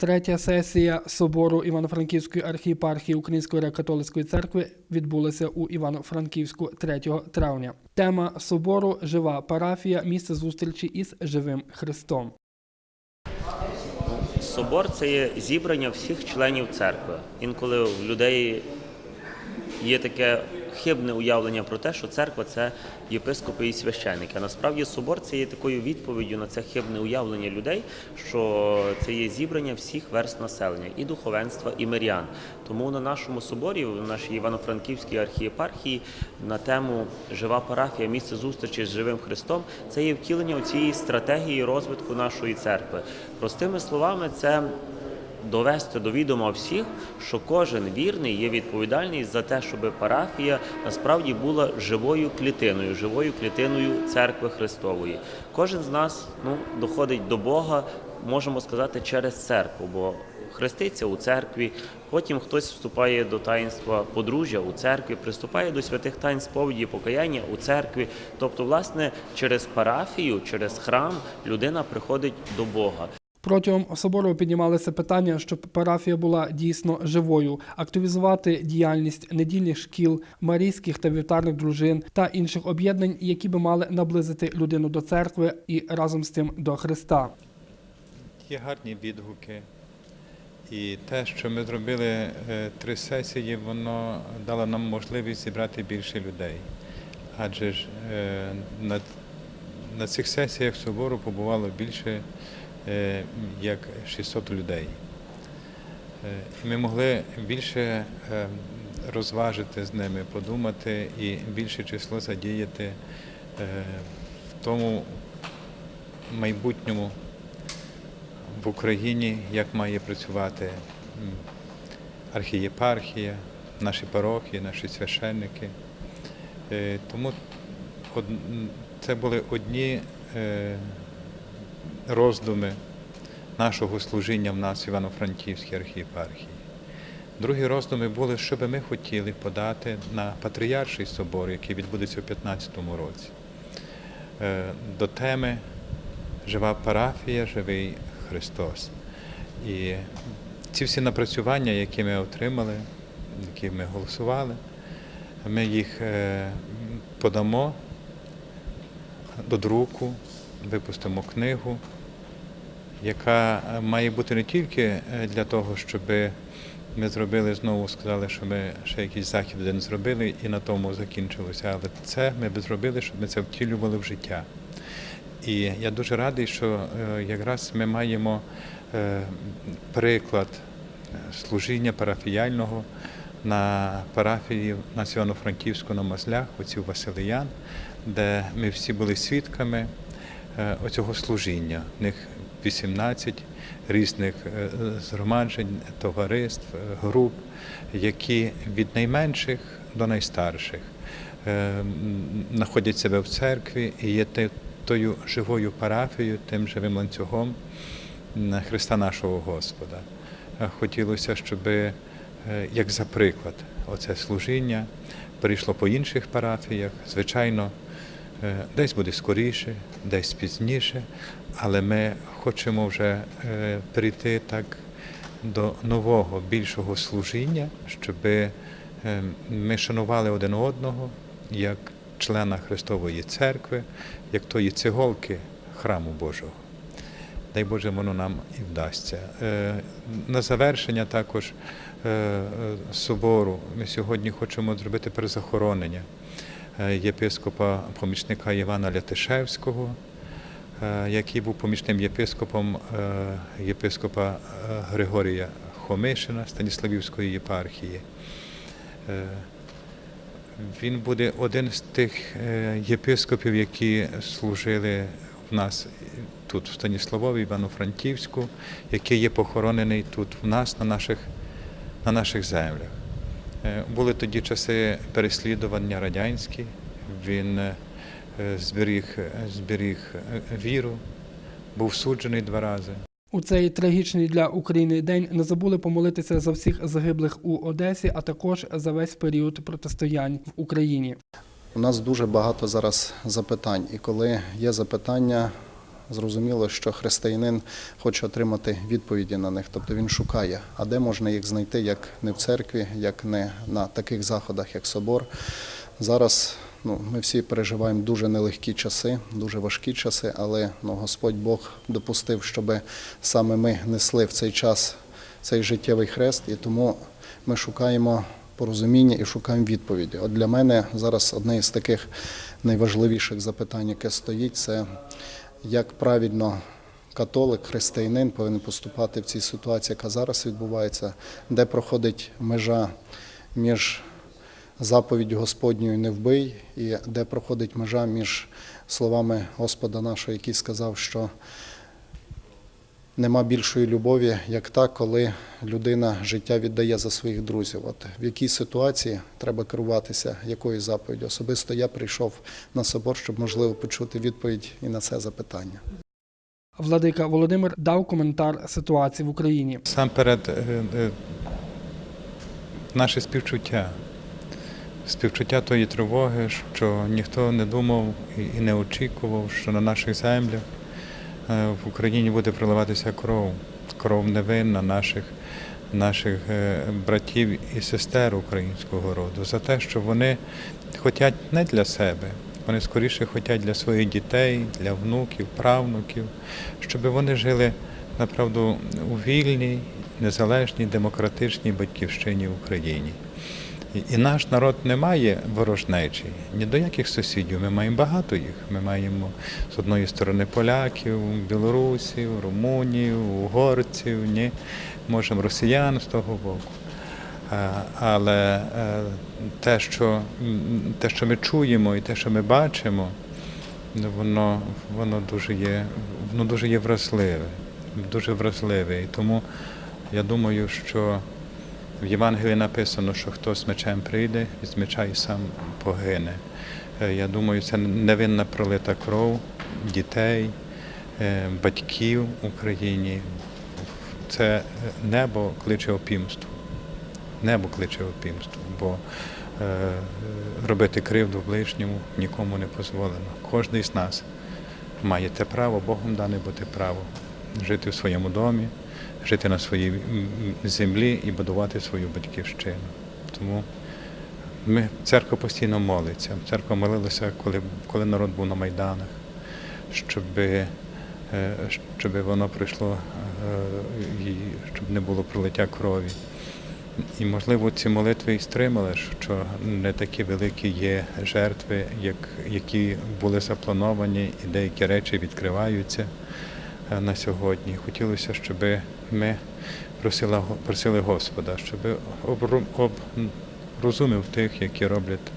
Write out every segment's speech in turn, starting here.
Третя сесія собору Івано-Франківської архієпархії Української греко-католицької церкви відбулася у Івано-Франківську 3 травня. Тема собору жива парафія, місце зустрічі із живим Христом. Собор це є зібрання всіх членів церкви. Інколи в людей є таке хибне уявлення про те, що церква це єпископи і священники. А насправді собор це є такою відповіддю на це хибне уявлення людей, що це є зібрання всіх верст населення і духовенства, і мирян. Тому на нашому соборі, в нашій Івано-Франківській архієпархії, на тему Жива парафія, місце зустрічі з живим Христом, це є втілення цієї стратегії розвитку нашої церкви. Простими словами, це довести до відома всіх, що кожен вірний є відповідальний за те, щоб парафія насправді була живою клітиною, живою клітиною церкви Христової. Кожен з нас ну, доходить до Бога, можемо сказати, через церкву, бо хреститься у церкві, потім хтось вступає до таїнства подружжя у церкві, приступає до святих тайн сповіді, покаяння у церкві. Тобто, власне, через парафію, через храм людина приходить до Бога. Протягом собору піднімалися питання, щоб парафія була дійсно живою, активізувати діяльність недільних шкіл, марійських та вівтарних дружин та інших об'єднань, які би мали наблизити людину до церкви і разом з тим до Христа. Є гарні відгуки. І те, що ми зробили е, три сесії, воно дало нам можливість зібрати більше людей. Адже ж е, на, на цих сесіях собору побувало більше як 600 людей. Е, ми могли більше е, розважити з ними, подумати і більше число задіяти е, в тому майбутньому в Україні, як має працювати архієпархія, наші парохії, наші священники. Е, Тому це були одні е, роздуми нашого служіння в нас в Івано-Франківській архієпархії. Другі роздуми були, що би ми хотіли подати на Патріарший собор, який відбудеться у 2015 році, е, до теми Жива парафія, живий Христос. І ці всі напрацювання, які ми отримали, які ми голосували, ми їх е, подамо до друку, випустимо книгу, яка має бути не тільки е, для того, щоб ми зробили знову, сказали, що ми ще якийсь захід один зробили і на тому закінчилося. Але це ми б зробили, щоб ми це втілювали в життя. І я дуже радий, що е, якраз ми маємо е, приклад е, служіння парафіяльного на парафії на Івано-Франківську на Мазлях, оці Василиян, де ми всі були свідками е, оцього служіння. В них 18 різних е, згромаджень, товариств, е, груп, які від найменших до найстарших е, знаходять себе в церкві і є тою живою парафією, тим живим ланцюгом Христа нашого Господа. Е, Хотілося, щоб як за приклад оце служіння перейшло по інших парафіях. Звичайно, е, десь буде скоріше, десь пізніше, але ми хочемо вже е, перейти так до нового, більшого служіння, щоб ми шанували один одного як члена Христової церкви, як тої цеголки храму Божого. Дай Боже, воно нам і вдасться. Е, На завершення також е, е, собору ми сьогодні хочемо зробити перезахоронення е, єпископа помічника Івана Лятишевського, е, який був помічним єпископом е, єпископа е, Григорія Хомишина Станіславівської єпархії. Е, Він буде один з тих е, єпископів, які служили в нас тут, в Станіславові, Івано-Франківську, який є похоронений тут в нас, на наших, на наших землях. Е, Були тоді часи переслідування радянські, він е, зберіг, зберіг е, віру, був суджений два рази. У цей трагічний для України день не забули помолитися за всіх загиблих у Одесі, а також за весь період протистоянь в Україні. У нас дуже багато зараз запитань, і коли є запитання, зрозуміло, що християнин хоче отримати відповіді на них, тобто він шукає, а де можна їх знайти, як не в церкві, як не на таких заходах, як собор. Зараз ну, ми всі переживаємо дуже нелегкі часи, дуже важкі часи, але ну, Господь Бог допустив, щоб саме ми несли в цей час цей життєвий хрест, і тому ми шукаємо порозуміння і шукаємо відповіді. От для мене зараз одне із таких найважливіших запитань, яке стоїть, це як правильно католик, християнин повинен поступати в цій ситуації, яка зараз відбувається, де проходить межа між заповіддю Господньою не вбий, і де проходить межа між словами Господа нашого, який сказав, що нема більшої любові, як та, коли людина життя віддає за своїх друзів. От в якій ситуації треба керуватися, якою заповіддю? Особисто я прийшов на собор, щоб можливо почути відповідь і на це запитання. Владика Володимир дав коментар ситуації в Україні. Сам перед наше співчуття. Співчуття тої тривоги, що ніхто не думав і- не очікував, що на наших землях е, в Україні буде проливатися кров, кров невинна наших, наших е, братів і сестер українського роду, за те, що вони хочуть не для себе, вони скоріше хочуть для своїх дітей, для внуків, правнуків, щоб вони жили направду у вільній, незалежній, демократичній батьківщині в Україні. І, наш народ не має ворожнечі ні до яких сусідів. Ми маємо багато їх. Ми маємо з одної сторони поляків, білорусів, румунів, угорців, ні. можемо росіян з того боку. Е, Але е, те, що, те, що ми чуємо і те, що ми бачимо, воно, воно дуже є, воно дуже є вразливе, дуже вразливе. І тому я думаю, що в Євангелії написано, що хто з мечем прийде, з меча і сам погине. Е, Я думаю, це невинна пролита кров дітей, е, батьків в Україні. Це небо кличе опімству. Небо кличе опімству, бо е, робити кривду ближньому нікому не дозволено. Кожен з нас має те право, Богом дане бути право жити в своєму домі, жити на своїй землі і будувати свою батьківщину. Тому ми, церква постійно молиться. Церква молилася, коли, коли народ був на Майданах, щоб, щоб воно пройшло, е, і щоб не було пролиття крові. І, можливо, ці молитви і стримали, що не такі великі є жертви, як, які були заплановані, і деякі речі відкриваються е, на сьогодні. Хотілося, щоб ми просили, просили Господа, щоб оброзумів тих, які роблять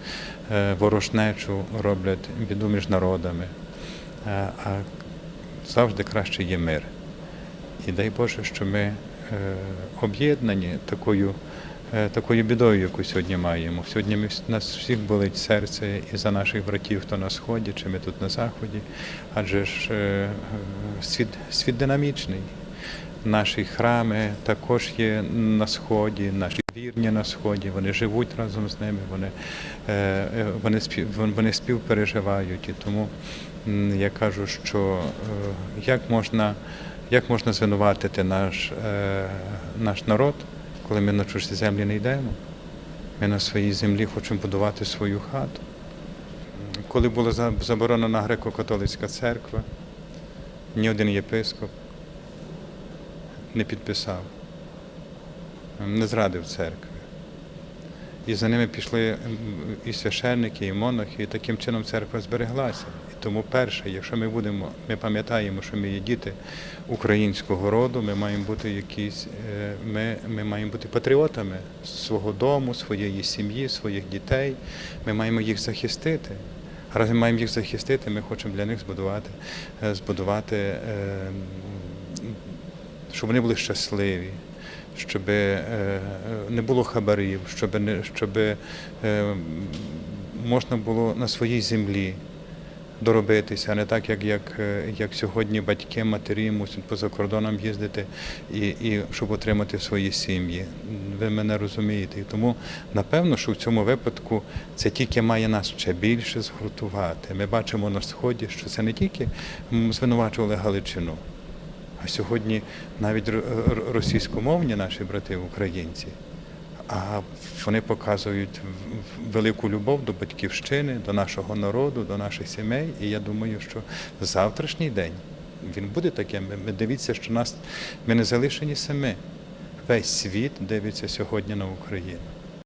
е, ворожнечу, роблять біду між народами. Е, А завжди краще є мир. І дай Боже, що ми е, об'єднані такою, такою бідою, яку сьогодні маємо. Сьогодні ми, нас всіх болить серце і за наших братів, хто на сході, чи ми тут на заході, адже ж світ, світ динамічний. Наші храми також є на сході, наші вірні на сході, вони живуть разом з ними, вони, е, е, вони, вони співпереживають. І тому я кажу, що е, як можна, як можна звинуватити наш, наш народ, коли ми на чужі землі не йдемо? Ми на своїй землі хочемо будувати свою хату. Коли була заборонена греко-католицька церква, ні один єпископ не підписав, не зрадив церкви. І за ними пішли і священники, і монахи, і таким чином церква збереглася. І тому перше, якщо ми будемо, ми пам'ятаємо, що ми є діти українського роду, ми маємо бути якісь, е, ми, ми маємо бути патріотами свого дому, своєї сім'ї, своїх дітей. Ми маємо їх захистити. Раз ми маємо їх захистити, ми хочемо для них збудувати, е, збудувати е, щоб вони були щасливі, щоб е, не було хабарів, щоб, щоб е, можна було на своїй землі доробитися, а не так, як, як, е, як сьогодні батьки, матері мусять поза кордоном їздити, і, і щоб отримати свої сім'ї. Ви мене розумієте. І тому напевно, що в цьому випадку це тільки має нас ще більше згуртувати. Ми бачимо на сході, що це не тільки звинувачували Галичину. А сьогодні навіть російськомовні наші брати українці, а вони показують велику любов до батьківщини, до нашого народу, до наших сімей. І я думаю, що завтрашній день він буде таким. Ми дивіться, що нас ми не залишені самі. Весь світ дивиться сьогодні на Україну.